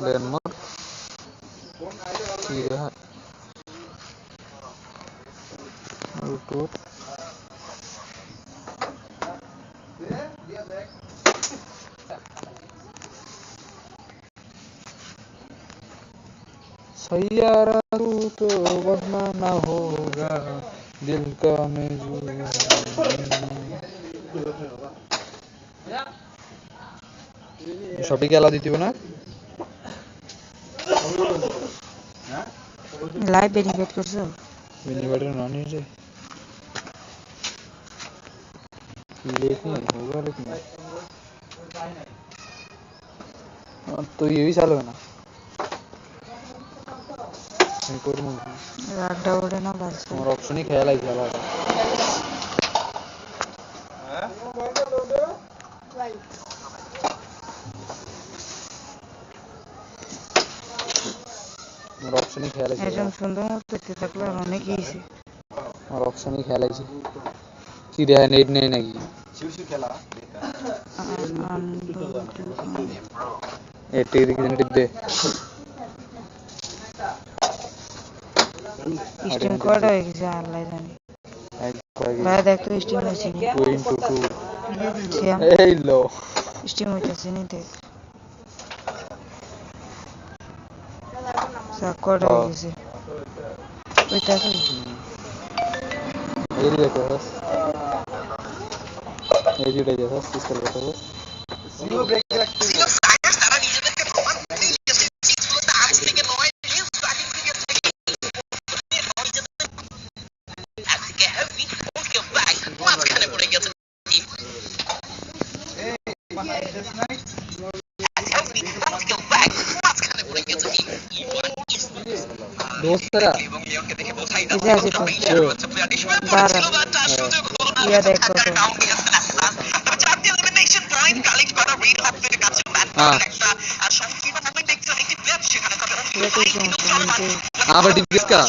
Denmark tidak menutup saya तू तो बनाना होगा दिल का সঠিক খেলা দিতে না লাইভ বেনিফিট করছো মিনিবাটের ননি রে लेकिन होगा लेकिन हाँ, तो ये भी चालू है ना एक और मूवी রাগটা ওঠে না বাজছে আমার অপশনই খেয়াল আছে খেলা আমার অপশনই খেয়াল আছে একজন সুন্দর মতো দেখতে থাকলে আর অনেক ইসি আমার অপশনই খেয়াল আছে কি রে নেট নেই নাকি এটি দিকে টিপ দে Eastern quarter exam library. Vai da tu steam machine. Going to two. Siam. Hello. Steam machine te. Sa quarter exam. Wait a second. मेरी देखो बस मेरी देखो बस इसका देखो बस जीरो ब्रेक रखते हैं দোস্তরা আবার ডিপ্রেস কা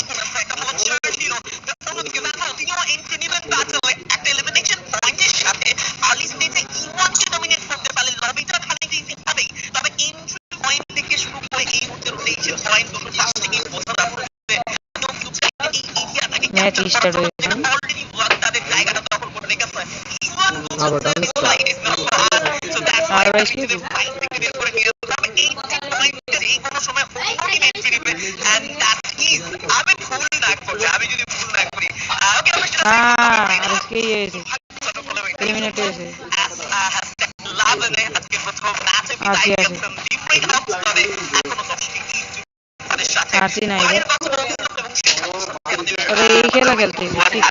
এটা আছে তো দাঁড়া ইয়া দেখ কত এটা তো সমস্যা নিচে আবার টিপ দিসকা ম্যাচ স্টার্ট হয়েছে আবার ডান্সকা আর ভাই কি হ্যাঁ আর আজকে ইয়ে হয়েছে এলিমিনেট হয়েছে আছে আছে আরসি নাই রে ওরা এই খেলা খেলতে ঠিক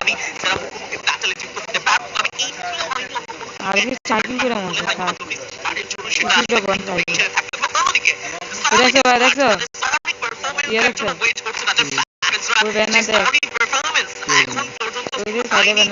আর কি সাইকেল করে মনে থাক কিছুটা বন্ধ আছে দেখছ ভাই দেখছ ইয়ে দেখছ ওই ব্যানার দেখ ওই যে সাইডে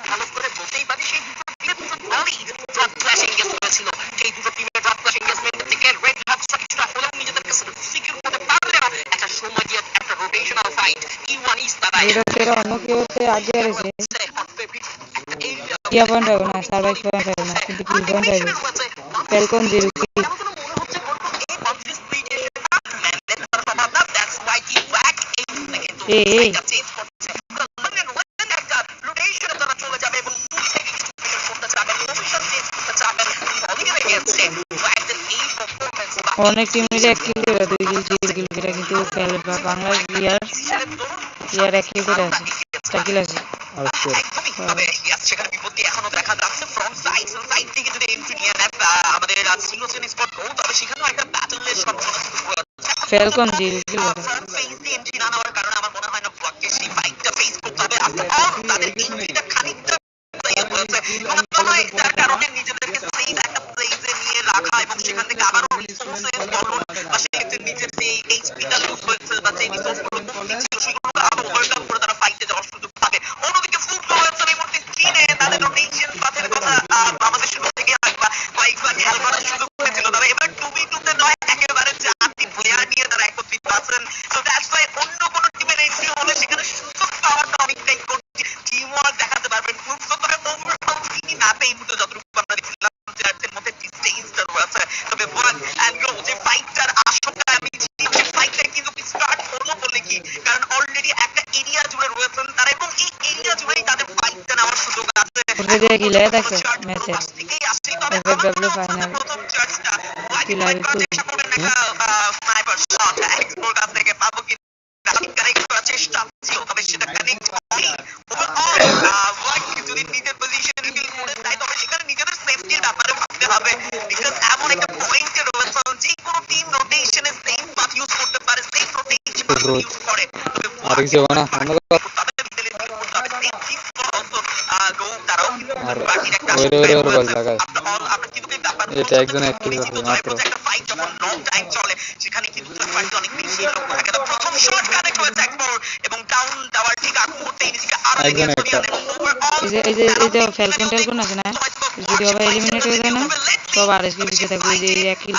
ওয়ান ইস তারা এটা তেরা অন্য কেউ তে আগে আছে ইয়া পয়েন্ট হবে না সার্ভাইভ পয়েন্ট হবে না কিন্তু কি পয়েন্ট হবে ফ্যালকন জিরো কি XYT whack এই মুহূর্তে কিন্তু এই, এই। জায়গা চেঞ্জ করছে লন্ডন ওয়েন একটা রোটেশনে তারা চলে যাবে এবং দূর থেকে কিছু প্রেশার করতে চাবেন পজিশন চেঞ্জ করতে চাবেন বলিংয়ের এগেইনস্টে ওয়াকদের এই পারফরম্যান্স অনেক টিমের এক কিল করে দুই কিল তিন কিল করে কিন্তু খেলে বা- বাংলার প্লেয়ার প্লেয়ার এক কিল করে আছে চার কিল আছে। অবশ্যই একদমই ভাবে ইয়াস সেখানে বিপত্তি এখনও দেখা যাচ্ছে ফ্রন্ট সাইড সাইড থেকে যদি এন্ট্রি নিয়ে নেয় আহ, আমাদের সিনোসেন স্পট গোল তবে সেখানেও একটা ব্যাটলের সম্ভাবনা শুরু যাচ্ছে ফ্যালকন এন্ট্রি না নেওয়ার কারণে সেই তার কারণে নিজেদেরকে একটা প্লেসে নিয়ে রাখা এবং সেখান থেকে আবারও রিসোর্সেস বলুন বা সেক্ষেত্রে নিজের যে এইচপিটা লুজ হয়েছে বা যে রিসোর্সগুলো কমতি ছিল সেগুলো আবার ওভারকাম করে তারা ফাইটে যাওয়ার সুযোগ পাবে অন্যদিকে ফুট রয়েছে এই মুহূর্তে স্ক্রিনে তাদের রোটেশন পাথের কথা আমাদের শুরু থেকে হয়তো কয়েকবার খেয়াল করার সুযোগ হয়েছিল তবে এবার টু বি টুতে নয় একেবারে চারটি প্লেয়ার নিয়ে তারা একত্রিত আছেন সো দ্যাটস ওয়াই অন্য কোনো টিমের এন্ট্রি হলে সেখানে সুযোগ পাওয়াটা অনেকটাই কঠিন টিম ওয়ার্ক দেখাতে পারবেন। খুব সুন্দর ওভারঅল তিনি এই মুহূর্তে যতটুকু আমরা দেখছিলাম প্লেয়ারদের মধ্যে ডিস্টেন্সটা রয়েছে তবে ওয়ান অ্যান্ড গো যে ফাইটটার আশঙ্কা আমি ছিলাম সেই ফাইটটা কিন্তু স্টার্ট হলো বলে কি কারণ অলরেডি একটা এরিয়া জুড়ে রয়েছেন তারা এবং এই এরিয়া জুড়েই তাদের ফাইটটা নেওয়ার সুযোগ আছে ওটা দিয়ে কি লেগে থাকছে ম্যাচে থেকেই আসছে তবে FFW আমার মনে final। হয় প্রথম চার্জটা কি লাগে খুব? চেষ্টা করবেন একটা স্নাইপার শট এক্সপ্লোর কাছ থেকে পাবো কি কানেক্ট করার চেষ্টা ছিল তবে সেটা কানেক্ট হয়নি ওভারঅল যদি নিজের পজিশন রিভিল করে দেয় তবে সেখানে নিজেদের সেফটির ব্যাপারে ভাবতে হবে বিকজ এমন একটা পয়েন্টে রয়েছে যে কোনো টিম রোটেশনে সেম পাথ ইউজ করতে পারে সেম রোটেশন Bro. ইউজ করে তবে আর কিছু হবে না অন্য একজন আছে না যদি এলিমিনেট হয়ে যায় না সব আর এস পিছিয়ে থাকবে যে এই এক কিল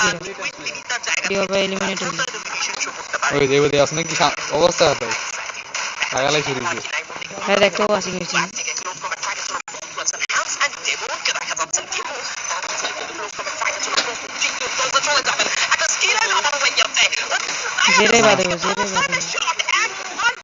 আবার এলিমিনেট হয়ে যায় ওই নাকি অবস্থা লাগালাই শুরু হয়েছে হ্যাঁ দেখতে ওয়াশিং মেশিন জেরে বাদে জেরে বাদে